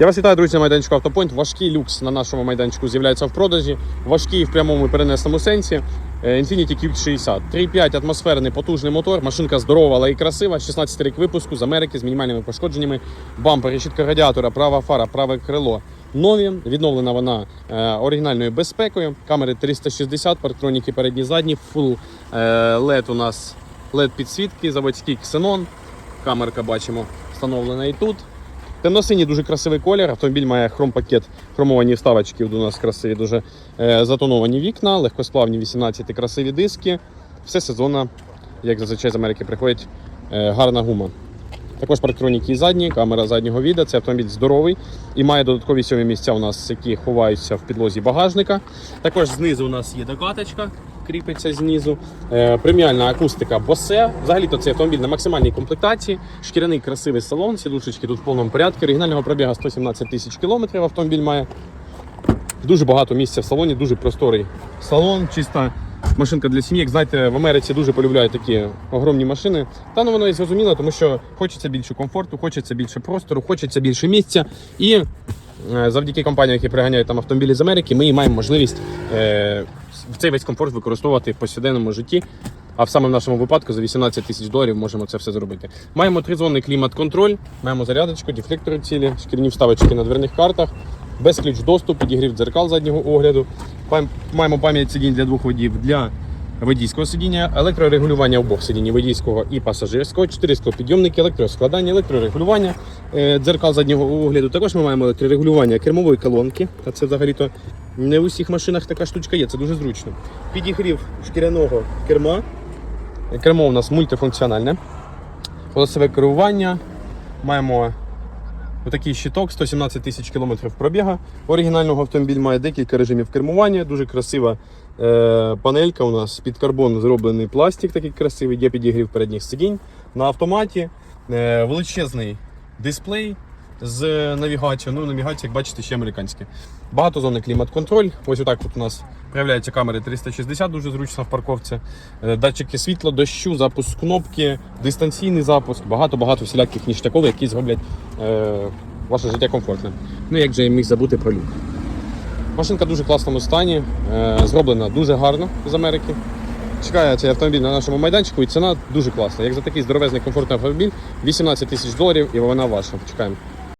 Я вас вітаю, друзі, на майданчику Автопойнт. Важкий люкс на нашому майданчику з'являється в продажі. Важкий в прямому і перенесному сенсі. Е, Infiniti Q60. 3,5 атмосферний потужний мотор. Машинка здорова, але і красива. 16 рік випуску з Америки з мінімальними пошкодженнями. Бампер, решітка радіатора, права фара, праве крило. Нові, відновлена вона е, оригінальною безпекою. Камери 360, парктроніки передні задні, фул е, LED у нас LED підсвітки, заводський ксенон. Камерка бачимо встановлена і тут. Темно-синій дуже красивий колір. Автомобіль має хромпакет, хромовані вставочки у нас красиві, дуже е, затоновані вікна, легкосплавні 18 красиві диски. Все сезонно, як зазвичай з Америки приходить, е, гарна гума. Також парктроніки і задні, камера заднього віда. Це автомобіль здоровий і має додаткові сьомі місця, у нас, які ховаються в підлозі багажника. Також знизу у нас є докаточка, кріпиться знизу. Е, преміальна акустика Bose. Взагалі-то цей автомобіль на максимальній комплектації. Шкіряний красивий салон, сідушечки тут в повному порядку. Оригінального пробігу 117 тисяч кілометрів автомобіль має. Дуже багато місця в салоні, дуже просторий салон, чиста машинка для сім'ї. Як знаєте, в Америці дуже полюбляють такі огромні машини. Та ну воно і зрозуміло, тому що хочеться більше комфорту, хочеться більше простору, хочеться більше місця. І завдяки компаніям, які приганяють там автомобілі з Америки, ми маємо можливість е, цей весь комфорт використовувати в повсякденному житті. А саме в нашому випадку за 18 тисяч доларів можемо це все зробити. Маємо тризонний клімат-контроль, маємо зарядочку, дефлектори цілі, шкірні вставочки на дверних картах, без ключ доступ, підігрів дзеркал заднього огляду. Маємо пам'ять сидінь для двох водіїв для водійського сидіння, електрорегулювання обох сидінь водійського і пасажирського, 4 склопідйомники, електроскладання, електрорегулювання е, дзеркал заднього огляду. Також ми маємо електрорегулювання кермової колонки. А це взагалі-то не в усіх машинах така штучка є, це дуже зручно. Підігрів шкіряного керма. Кермо у нас мультифункціональне. Голосове керування. Маємо отакий щиток, 117 тисяч кілометрів пробіга. Оригінального автомобіль має декілька режимів кермування. Дуже красива е, панелька у нас під карбон зроблений пластик, такий красивий, є підігрів передніх сидінь. На автоматі е, величезний дисплей з навігацією. Ну, навігація, як бачите, ще американська. Багатозонний клімат-контроль. Ось отак от у нас проявляються камери 360, дуже зручно в парковці. Е, Датчики світла, дощу, запуск кнопки, дистанційний запуск, багато-багато всіляких ніштякових, які зроблять е, ваше життя комфортним. Ну як же я міг забути про люк. Машинка в дуже класному стані, е, зроблена дуже гарно з Америки. Чекає цей автомобіль на нашому майданчику і ціна дуже класна. Як за такий здоровезний комфортний автомобіль, 18 тисяч доларів і вона ваша. Чекаємо.